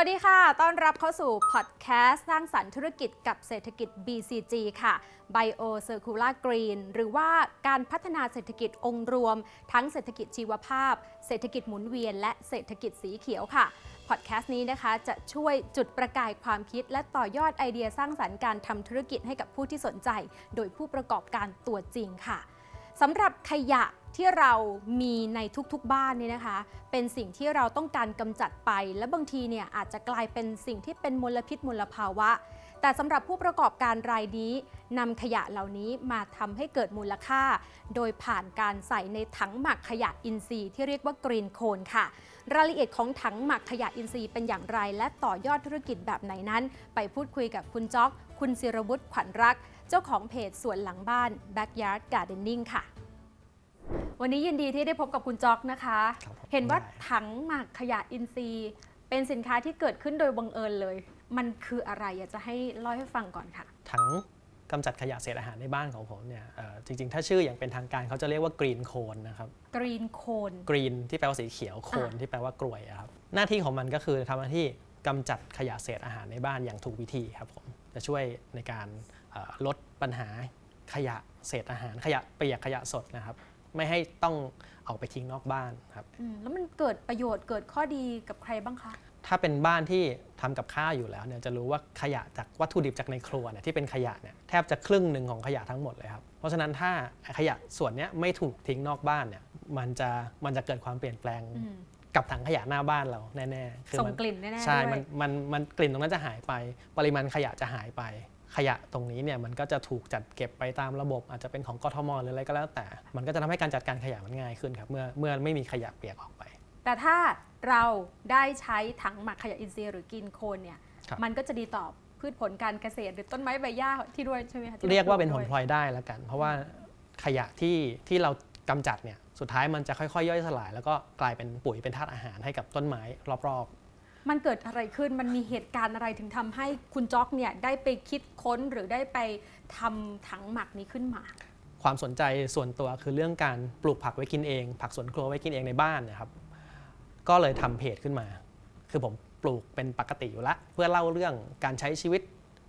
วัสดีค่ะ ต้อนรับเข้าสู่พอดแคสต์สร้างสรรค์ธุรกิจกับเศรษฐกิจ BCG ค่ะ Bio Circular Green หรือว่าการพัฒนาเศรษฐกิจองค์รวม ทั้งเศรษฐกิจชีวภาพ เศรษฐกิจหมุนเวียน และเศรษฐกิจสีเขียวค่ะ พอดแคสต์นี้นะคะจะช่วยจุดประกายความคิด และต่อยอดไอเดียสร้างสรรค์การทำธุรกิจให้กับผู้ที่สนใจ โดยผู้ประกอบการตัวจริงค่ะ สำหรับขยะที่เรามีในทุกๆบ้านเนี่ยนะคะ เป็นสิ่งที่เราต้องการกำจัดไป และบางทีเนี่ยอาจจะกลายเป็นสิ่งที่เป็นมลพิษมลภาวะ แต่สำหรับผู้ประกอบการรายนี้นำขยะเหล่านี้มาทำให้เกิดมูลค่า โดยผ่านการใส่ในถังหมักขยะอินทรีย์ที่เรียกว่ากรีนโคนค่ะ รายละเอียดของถังหมักขยะอินทรีย์เป็นอย่างไร และต่อยอดธุรกิจแบบไหนนั้น ไปพูดคุยกับคุณจ๊อก คุณศิรวุฒิขวัญรัก เจ้าของเพจสวนหลังบ้าน Backyard Gardening ค่ะ วันนี้ยินดีที่ได้พบกับคุณจ๊อกนะคะ ครับผมเห็นว่าได้ ถังหมักขยะอินทรีย์ เป็นสินค้าที่เกิดขึ้นโดยบังเอิญเลย มันคืออะไรอยากจะให้เล่าให้ฟังก่อนค่ะ ถังกำจัดขยะเศษอาหารในบ้านของผมเนี่ยเอ่อจริง ๆ ถ้าชื่ออย่างเป็นทางการเขาจะเรียกว่ากรีนโคนนะครับกรีนโคน กรีนที่แปลว่าสีเขียวโคนที่แปลว่ากลวยอะครับหน้าที่ของมันก็คือทำหน้าที่กำจัดขยะเศษอาหารในบ้านอย่างถูกวิธีครับผมจะช่วยในการเอ่อ ลดปัญหาขยะเศษอาหารขยะเปียกขยะสดนะครับ ไม่ให้ต้องเอาไปทิ้งนอกบ้านครับอืมแล้วมันเกิดประโยชน์เกิดข้อดีกับใครบ้างคะถ้าเป็นบ้านที่ทำกับข้าวอยู่แล้วเนี่ยจะรู้ว่าขยะจากวัตถุดิบจากในครัวเนี่ยที่เป็นขยะเนี่ยแทบจะครึ่งหนึ่งของขยะทั้งหมดเลยครับเพราะฉะนั้นถ้าขยะส่วนเนี้ยไม่ถูกทิ้งนอกบ้านเนี่ยมันจะมันจะเกิดความเปลี่ยนแปลงอืมกับถังขยะหน้าบ้านเราแน่ๆคืส่งมันกลิ่นแน่ๆใช่ด้วมันยมันมันกลิ่นตรงนั้นจะหายไป ปริมาณขยะจะหายไป ขยะตรงนี้เนี่ยมันก็จะถูกจัดเก็บไปตามระบบ อาจจะเป็นของกทมหรืออะไรก็แล้วแต่ มันก็จะทำให้การจัดการขยะมันง่ายขึ้นครับเมื่อเมื่อไม่มีขยะเปียกออกไป แต่ถ้าเราได้ใช้ถังหมักขยะอินทรีย์หรือกินโคนเนี่ยครับมันก็จะดีต่อพืชผลการเกษตรหรือต้นไม้ใบหญ้าที่ด้วยใช่ไหมคะที่เรียกว่าเป็นผด้ลยพลอยได้แล้วกัน เพราะว่าขยะที่ที่เรากำจัดเนี่ยสุดท้ายมันจะค่อยๆ ย่อยสลาย แล้วก็กลายเป็นปุ๋ยเป็นธาตุอาหารให้กับต้นไม้รอบ มันเกิดอะไรขึ้นมันมีเหตุการณ์อะไรถึงทำให้คุณจ๊อกเนี่ยได้ไปคิดค้นหรือได้ไปทำถังหมักนี้ขึ้นมาๆความสนใจส่วนตัวคือเรื่องการปลูกผักไว้กินเอง ผักสวนครัวไว้กินเองในบ้านเนะครับ ก็เลยทำเพจขึ้นมา คือผมปลูกเป็นปกติอยู่ละ เพื่อเล่าเรื่องการใช้ชีวิต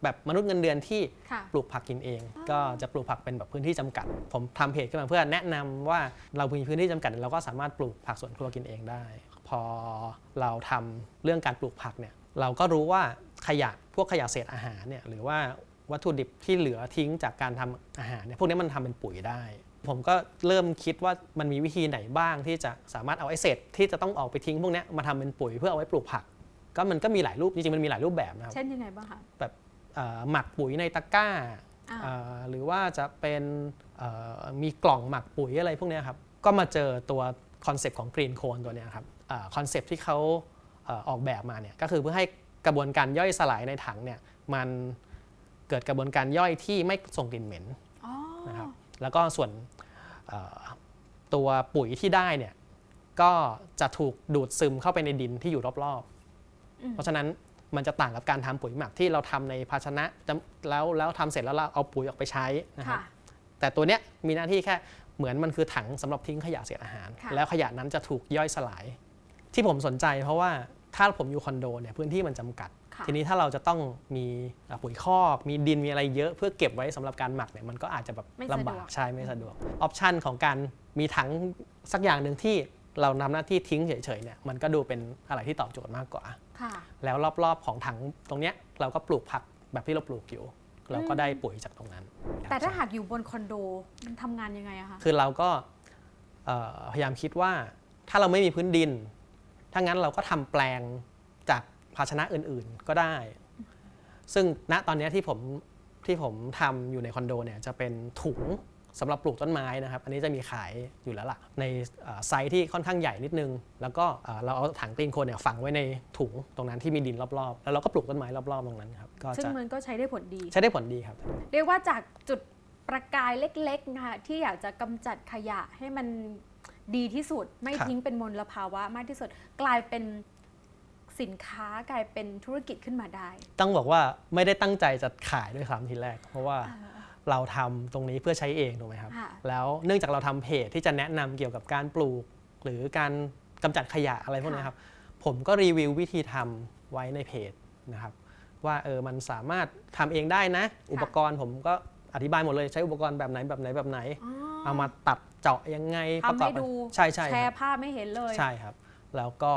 แบบมนุษย์เงินเดือนที่ค่ะปลูกผักกินเอง ก็จะปลูกผักเป็นแบบพื้นที่จำกัด ผมทำเพจขึ้นมาเพื่อแนะนำว่าเรามีพื้นที่จำกัด เราก็สามารถปลูกผักสวนครัวกินเองได้ พอเราทำเรื่องการปลูกผักเนี่ยเราก็รู้ว่าขยะพวกขยะเศษอาหารเนี่ยหรือว่าวัตถุดิบที่เหลือทิ้งจากการทำอาหารเนี่ยพวกนี้มันทำเป็นปุ๋ยได้ ผมก็เริ่มคิดว่ามันมีวิธีไหนบ้างที่จะสามารถเอาไอ้เศษที่จะต้องออกไปทิ้งพวกเนี้ยมาทำเป็นปุ๋ยเพื่อเอาไว้ปลูกผัก ก็มันก็มีหลายรูปจริงๆมันมีหลายรูปแบบนะครับเช่นยังไงบ้างคะแบบเอ่อหมักปุ๋ยในตะกร้าอ่าเอ่อหรือว่าจะเป็นเอ่อมีกล่องหมักปุ๋ยอะไรพวกเนี้ยครับก็มาเจอตัวคอนเซปต์ของกรีนโคนตัวเนี้ยครับ คอนเซปต์ที่เขาเอ่อออกแบบมาเนี่ยก็คือเพื่อให้กระบวนการย่อยสลายในถังเนี่ยมันเกิดกระบวนการย่อยที่ไม่ส่งกลิ่นเหม็นอ๋อนะครับแล้วก็ส่วนเอ่อตัวปุ๋ยที่ได้เนี่ยก็จะถูกดูดซึมเข้าไปในดินที่อยู่รอบๆอืมเพราะฉะนั้นมันจะต่างกับการทำปุ๋ยหมักที่เราทำในภาชนะจำแล้วแล้วทำเสร็จแล้วเราเอาปุ๋ยออกไปใช้นะครับค่ะแต่ตัวเนี้ยมีหน้าที่แค่เหมือนมันคือถังสำหรับทิ้งขยะเศษอาหารค่ะแล้วขยะนั้นจะถูกย่อยสลาย ที่ผมสนใจเพราะว่าถ้าผมอยู่คอนโดเนี่ยพื้นที่มันจำกัดค่ะทีนี้ถ้าเราจะต้องมีอะปุ๋ยคอก มีดินมีอะไรเยอะเพื่อเก็บไว้สำหรับการหมักเนี่ยมันก็อาจจะแบบไม่สะดวกลำบากใช่ไม่สะดวกออปชันของการมีถังสักอย่างหนึ่งที่เรานำหน้าที่ทิ้งเฉยๆเนี่ยมันก็ดูเป็นอะไรที่ตอบโจทย์มากกว่าค่ะแล้วรอบๆของถังตรงเนี้ยเราก็ปลูกผักแบบที่เราปลูกอยู่ เราก็ได้ปุ๋ยจากตรงนั้น แต่ถ้าหากอยู่บนคอนโดมันทำงานยังไงอะคะคือเราก็เอ่อพยายามคิดว่าถ้าเราไม่มีพื้นดิน ถ้างั้นเราก็ทำแปลงจากภาชนะอื่นๆก็ได้ ซึ่งณตอนเนี้ยที่ผมที่ผมทำอยู่ในคอนโดเนี่ยจะเป็นถุงสำหรับปลูกต้นไม้นะครับ อันนี้จะมีขายอยู่แล้วล่ะ ในเอ่อไซส์ที่ค่อนข้างใหญ่นิดนึง แล้วก็เอ่อเราเอาถังตีนโคนเนี่ยฝังไว้ในถุงตรงนั้นที่มีดินรอบๆ แล้วเราก็ปลูกต้นไม้รอบๆตรงนั้นครับก็ซึ่งจะมันก็ใช้ได้ผลดี ใช้ได้ผลดีครับ เรียกว่าจากจุดประกายเล็กๆนะคะที่อยากจะกำจัดขยะให้มัน ดีที่สุด ไม่ครับทิ้งเป็นมลภาวะมากที่สุด กลายเป็นสินค้ากลายเป็นธุรกิจขึ้นมาได้ ต้องบอกว่าไม่ได้ตั้งใจจะขายด้วยซ้ำทีแรก เพราะว่าเราทำตรงนี้เพื่อใช้เองถูกไหมครับค่ะแล้วเนื่องจากเราทำเพจที่จะแนะนำเกี่ยวกับการปลูก หรือการกำจัดขยะอะไรพวกนี้ครับ ผมก็รีวิววิธีทไว้ในเพจนะครับ ว่าเออมันสามารถทำเองได้นะ อุปกรณ์ผมก็อธิบายหมดเลยใช้อุปกรณ์แบบไหนแบบไหนแบบไหนอ๋อเอามาตัด เจาะยังไงทำประกอบให้ดูใช่ใช่แชครัร์บภาพไม่เห็นเลย ใช่ครับ แล้วก็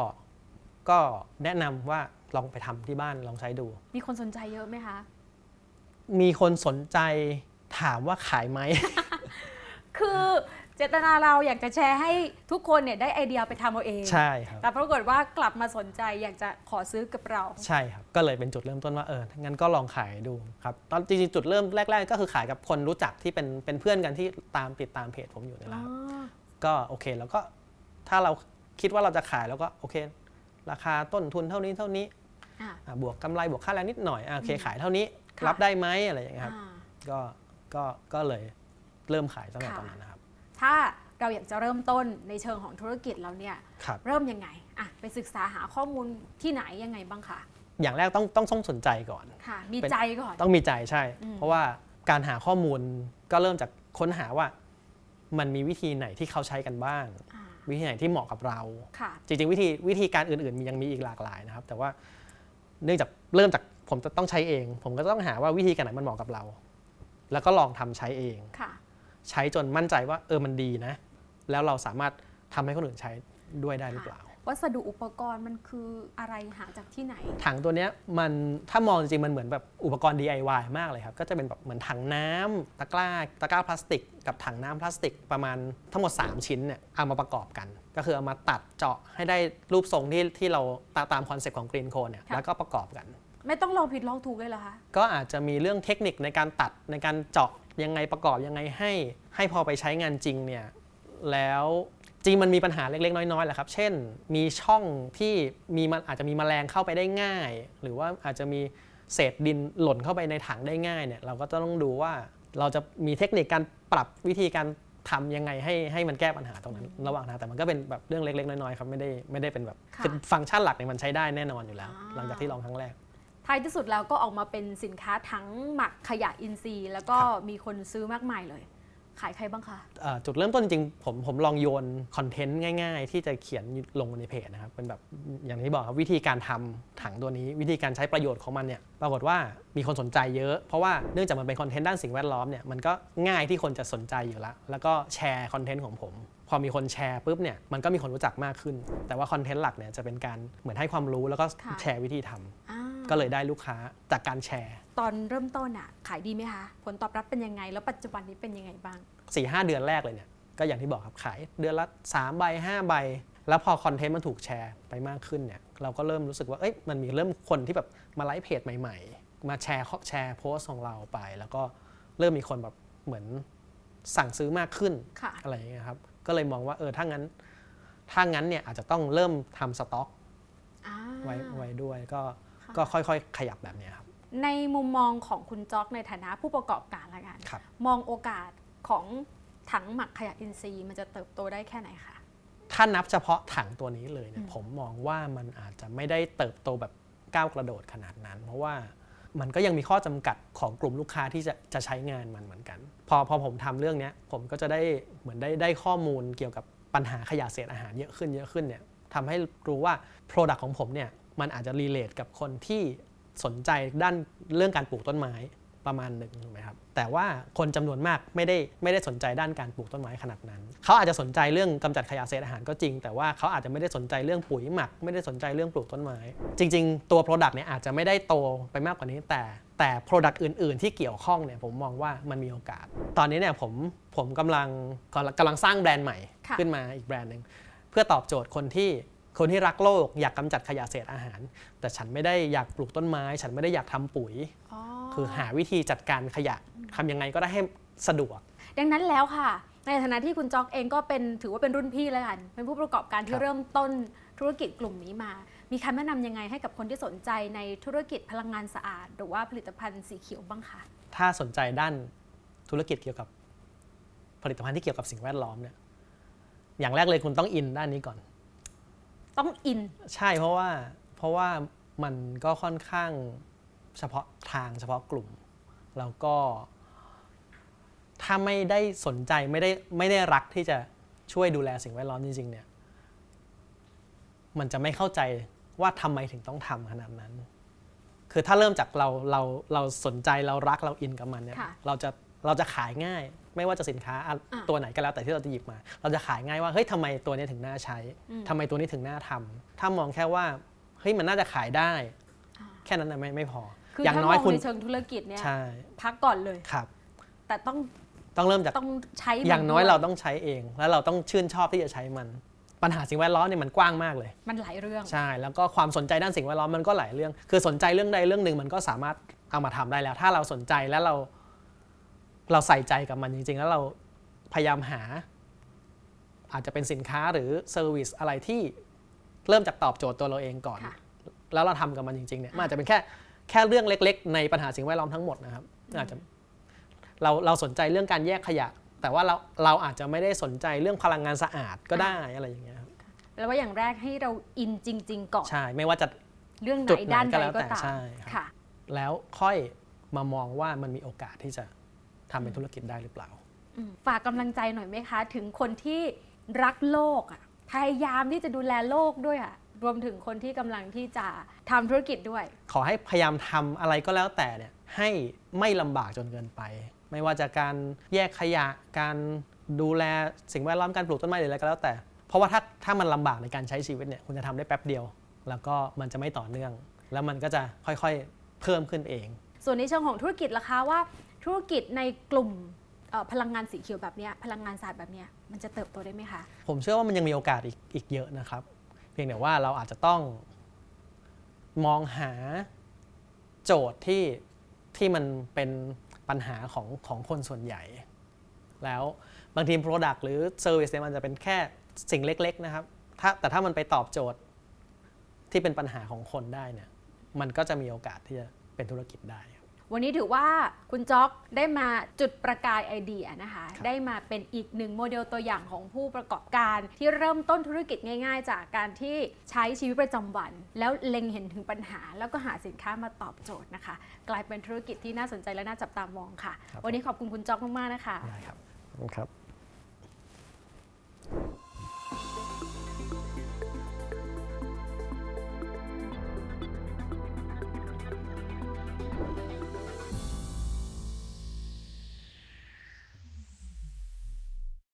ก็แนะนำว่าลองไปทำที่บ้านลองใช้ดู มีคนสนใจเยอะไหมคะ มีคนสนใจถามว่าขายไหม คือ เจตนาเราอยากจะแชร์ให้ทุกคนเนี่ยได้ไอเดียไปทำเอาเอง ใช่ครับ แต่ปรากฏว่ากลับมาสนใจอยากจะขอซื้อกับเรา ใช่ครับ ก็เลยเป็นจุดเริ่มต้นว่าเอองั้นก็ลองขายดูครับตอนจริงๆจุดเริ่มแรก ๆ ก็คือขายกับคนรู้จักที่เป็นเป็นเพื่อนกันที่ตามติดตามเพจผมอยู่นี่แหละครับก็โอเคแล้วก็ถ้าเราคิดว่าเราจะขายแล้วก็โอเค ราคาต้นทุนเท่านี้เท่านี้อะ อะบวกกำไรบวกค่าแรงนิดหน่อยอะโอเคอืมขายเท่านี้ค่ะ รับได้ไหมอะไรอย่างเงี้ยครับ อ่า ก็ก็ก็เลยเริ่มขายตั้งแต่ค่ะ ตอนนั้นนะครับ ถ้าเราอยากจะเริ่มต้นในเชิงของธุรกิจเราเนี่ยครับเริ่มยังไงอะไปศึกษาหาข้อมูลที่ไหนยังไงบ้างคะอย่างแรกต้องต้องต้องสนใจก่อนค่ะมีเป็นใจก่อนต้องมีใจใช่อืมเพราะว่าการหาข้อมูลก็เริ่มจากค้นหาว่า มันมีวิธีไหนที่เขาใช้กันบ้างอ่าวิธีไหนที่เหมาะกับเราค่ะจริงๆ วิธีวิธีการอื่นๆมียังมีอีกหลากหลายนะครับ แต่ว่าเนื่องจากเริ่มจากผมจะต้องใช้เอง ผมก็ต้องหาว่าวิธีการไหนมันเหมาะกับเรา แล้วก็ลองทำใช้เองค่ะ ใช้จนมั่นใจว่าเออมันดีนะ แล้วเราสามารถทำให้คนอื่นใช้ด้วยได้หรือเปล่า วัสดุอุปกรณ์มันคืออะไรหาจากที่ไหน ถังตัวเนี้ยมันถ้ามองจริงๆมันเหมือนแบบอุปกรณ์ DIY มากเลยครับ ก็จะเป็นแบบเหมือนถังน้ำตะกร้าตะกร้าพลาสติก กับถังน้ำพลาสติกประมาณทั้งหมด 3 ชิ้นเนี่ยเอามาประกอบกัน ก็คือเอามาตัดเจาะให้ได้รูปทรงที่ที่เราตาตามคอนเซ็ปต์ของ Green Cone เนี่ยค่ะแล้วก็ประกอบกัน ไม่ต้องลองผิดลองถูกเลยเหรอคะ ก็อาจจะมีเรื่องเทคนิคในการตัดในการเจาะยังไงประกอบยังไงให้ ให้พอไปใช้งานจริงเนี่ยแล้วจริงมันมีปัญหาเล็กๆ น้อยๆแหละครับ เช่น มีช่องที่มีมันอาจจะมีแมลงเข้าไปได้ง่าย หรือว่าอาจจะมีเศษดินหล่นเข้าไปในถังได้ง่ายเนี่ยเราก็ต้องดูว่าเราจะมีเทคนิคการปรับวิธีการทำยังไงให้ให้มันแก้ปัญหาตรงนั้น ระหว่างทางแต่มันก็เป็นแบบเรื่องเล็กๆ น้อยๆครับไม่ได้ไม่ได้เป็นแบบค่ะ คือฟังก์ชันหลักเนี่ยมันใช้ได้แน่นอนอยู่แล้วอ่าหลังจากที่ลองครั้งแรก ท้ายที่สุดแล้วก็ออกมาเป็นสินค้าทั้งหมักขยะอินทรีย์ แล้วก็ครับมีคนซื้อมากมายเลย ขายใครบ้างคะเอ่อจุดเริ่มต้นจริงๆผมผมลองโยนคอนเทนต์ง่าย ๆ ที่จะเขียนลงในเพจนะครับเป็นแบบอย่างที่บอกครับวิธีการทำถังตัวนี้ วิธีการใช้ประโยชน์ของมันเนี่ยปรากฏว่ามีคนสนใจเยอะ เพราะว่าเนื่องจากมันเป็นคอนเทนต์ด้านสิ่งแวดล้อมเนี่ยมันก็ง่ายที่คนจะสนใจอยู่แล้ว แล้วก็แชร์คอนเทนต์ของผมพอมีคนแชร์ปุ๊บเนี่ยมันก็มีคนรู้จักมากขึ้น แต่ว่าคอนเทนต์หลักเนี่ยจะเป็นการเหมือนให้ความรู้แล้วก็ค่ะแชร์วิธีทำอ่า ก็เลยได้ลูกค้าจากการแชร์ ตอนเริ่มต้นอะขายดีไหมคะ ผลตอบรับเป็นยังไง แล้วปัจจุบันนี้เป็นยังไงบ้าง4ีหเดือนแรกเลยเนี่ย ก็อย่างที่บอกครับขายเดือนละ3ใบ5ใบ แล้วพอคอนเทนต์มันถูกแชร์ไปมากขึ้นเนี่ยเราก็เริ่มรู้สึกว่าเอ้ยมันมีเริ่มคนที่แบบมาไลฟ์เพจใหม่ ๆ มาแชร์แชร์โพสต์ของเราไป แล้วก็เริ่มมีคนแบบเหมือนสั่งซื้อมากขึ้นค่ะ อะไรอย่างเงี้ยครับก็เลยมองว่าเออถ้างั้นถ้างั้นเนี่ยอาจจะต้องเริ่มทำสต็อก อ่า ไว้ไว้ด้วยก็ค่ะ ก็ค่อยๆ ขยับแบบเนี้ยครับ ในมุมมองของคุณจ๊อกในฐานะผู้ประกอบการละกัน ครับ มองโอกาสของถังหมักขยะอินทรีย์มันจะเติบโตได้แค่ไหนคะ ถ้านับเฉพาะถังตัวนี้เลยเนี่อืยมผมมองว่ามันอาจจะไม่ได้เติบโตแบบก้าวกระโดดขนาดนั้น เพราะว่ามันก็ยังมีข้อจำกัดของกลุ่มลูกค้าที่จะจะใช้งานมันเหมือนกัน พอพอผมทำเรื่องเนี้ยผมก็จะได้เหมือนได้ได้ข้อมูลเกี่ยวกับปัญหาขยะเศษอาหารเยอะขึ้นเยอะขึ้นเนี่ยทำให้รู้ว่า Product ของผมเนี่ย มันอาจจะรีเลทกับคนที่สนใจด้านเรื่องการปลูกต้นไม้ประมาณหนึ่งถูกไหมครับแต่ว่าคนจำนวนมากไม่ได้ไม่ได้สนใจด้านการปลูกต้นไม้ขนาดนั้น เขาอาจจะสนใจเรื่องกำจัดขยะเศษอาหารก็จริง แต่ว่าเขาอาจจะไม่ได้สนใจเรื่องปุ๋ยหมัก ไม่ได้สนใจเรื่องปลูกต้นไม้ จริง ๆ ตัว Product เนี่ยอาจจะไม่ได้โตไปมากกว่านี้ แต่แต่ Product อื่น ๆ ที่เกี่ยวข้องเนี่ยผมมองว่ามันมีโอกาส ตอนนี้เนี่ยผมผมกำลังกำลังสร้างแบรนด์ใหม่ค่ะขึ้นมาอีกแบรนด์หนึ่งเพื่อตอบโจทย์คนที่ คนที่รักโลกอยากกำจัดขยะเศษอาหาร แต่ฉันไม่ได้อยากปลูกต้นไม้ ฉันไม่ได้อยากทำปุ๋ยอ๋อคือหาวิธีจัดการขยะทำยังไงก็ได้ให้สะดวก ดังนั้นแล้วค่ะ ในฐานะที่คุณจ๊อกเองก็เป็นถือว่าเป็นรุ่นพี่แล้วกัน เป็นผู้ประกอบการคที่รับเริ่มต้นธุรกิจกลุ่มนี้มา มีคำแนะนำยังไงให้กับคนที่สนใจในธุรกิจพลังงานสะอาด หรือว่าผลิตภัณฑ์สีเขียวบ้างคะถ้าสนใจด้านธุรกิจเกี่ยวกับผลิตภัณฑ์ที่เกี่ยวกับสิ่งแวดล้อมเนี่ยอย่างแรกเลยคุณต้องอินด้านนี้ก่อน ต้องอิน ใช่เพราะว่าเพราะว่ามันก็ค่อนข้างเฉพาะทางเฉพาะกลุ่ม แล้วก็ ถ้าไม่ได้สนใจไม่ได้ไม่ได้รักที่จะช่วยดูแลสิ่งแวดล้อมจริงๆเนี่ย มันจะไม่เข้าใจว่าทำไมถึงต้องทำขนาดนั้น คือถ้าเริ่มจากเราเราเราสนใจเรารักเราอินกับมันเนี่ยค่ะ เราจะเราจะขายง่าย ไม่ว่าจะสินค้าอันอะตัวไหนก็แล้วแต่ที่เราจะหยิบมา เราจะขายง่ายว่าเฮ้ยทำไมตัวนี้ถึงน่าใช้อืม ทำไมตัวนี้ถึงน่าทำถ้ามองแค่ว่าเฮ้ยมันน่าจะขายได้ อ่าแค่นั้นนะไม่ไม่พอ คืออย่างถ้าน้มอยองคุณในเชิงธุรกิจเนี่ย ใช่พักก่อนเลย ครับ แต่ต้องต้องเริ่มจากต้องใช้มัอย่างน้อยด้วเราต้องใช้เอง แล้วเราต้องชื่นชอบที่จะใช้มัน ปัญหาสิ่งแวดล้อมเนี่ยมันกว้างมากเลย มันหลายเรื่อง ใช่ แล้วก็ความสนใจด้านสิ่งแวดล้อมมันก็หลายเรื่อง คือสนใจเรื่องใดเรื่องหนึ่งมันก็สามารถเอามาทำได้แล้ว ถ้าเราสนใจแล้วเรา เราใส่ใจกับมันจริง ๆ แล้วเราพยายามหา อาจจะเป็นสินค้าหรือเซอร์วิสอะไรที่เริ่มจากตอบโจทย์ตัวเราเองก่อน ค่ะแล้วเราทำกับมันจริงๆเนี่ยมันอาจจะเป็นแค่แค่เรื่องเล็ก ๆ ในปัญหาสิ่งแวดล้อมทั้งหมดนะครับอาจจะเราเราสนใจเรื่องการแยกขยะ แต่ว่าเราเราอาจจะไม่ได้สนใจเรื่องพลังงานสะอาดก็ได้อะไรอย่างเงี้ยครับแล้วว่าอย่างแรกให้เราอินจริง ๆ ก่อน ใช่ไม่ว่าจะ เรื่องไหนจุดไหนด้านก็ใดแล้วก็แต่ตามใช่ครับ ค่ะ แล้วค่อยมามองว่ามันมีโอกาสที่จะ ทำเป็นธุรกิจได้หรือเปล่าอืมฝากกำลังใจหน่อยไหมคะ ถึงคนที่รักโลกอะพยายามที่จะดูแลโลกด้วยอะรวมถึงคนที่กำลังที่จะทำธุรกิจด้วย ขอให้พยายามทำอะไรก็แล้วแต่เนี่ยให้ไม่ลำบากจนเกินไป ไม่ว่าจะการแยกขยะการดูแลสิ่งแวดล้อมการปลูกต้นไม้หรืออะไรก็แล้วแต่ เพราะว่าถ้าถ้ามันลำบากในการใช้ชีวิตเนี่ยคุณจะทำได้แป๊บเดียว แล้วก็มันจะไม่ต่อเนื่อง แล้วมันก็จะค่อยๆเพิ่มขึ้นเอง ส่วนในเชิงของธุรกิจล่ะคะว่า ธุรกิจในกลุ่มพลังงานสีเขียวแบบนี้พลังงานสะอาดแบบนี้มันจะเติบโตได้ไหมคะ ผมเชื่อว่ามันยังมีโอกาสอีกอีกเยอะนะครับ เพียงแต่ว่าเราอาจจะต้องมองหาโจทย์ที่ที่มันเป็นปัญหาของของคนส่วนใหญ่ แล้วบางที Product หรือ Service เนี่ยมันจะเป็นแค่สิ่งเล็ก ๆ นะครับถ้าแต่ถ้ามันไปตอบโจทย์ที่เป็นปัญหาของคนได้เนี่ยมันก็จะมีโอกาสที่จะเป็นธุรกิจได้ วันนี้ถือว่าคุณจ๊อกได้มาจุดประกายไอเดียนะคะครับได้มาเป็นอีกหนึ่งโมเดลตัวอย่างของผู้ประกอบการ ที่เริ่มต้นธุรกิจง่าย ๆ จากการที่ใช้ชีวิตประจำวัน แล้วเล็งเห็นถึงปัญหา แล้วก็หาสินค้ามาตอบโจทย์นะคะ กลายเป็นธุรกิจที่น่าสนใจและน่าจับตามองค่ะ วันนี้ขอบคุณคุณจ๊อกมากๆนะคะได้ครับขอบคุณครับ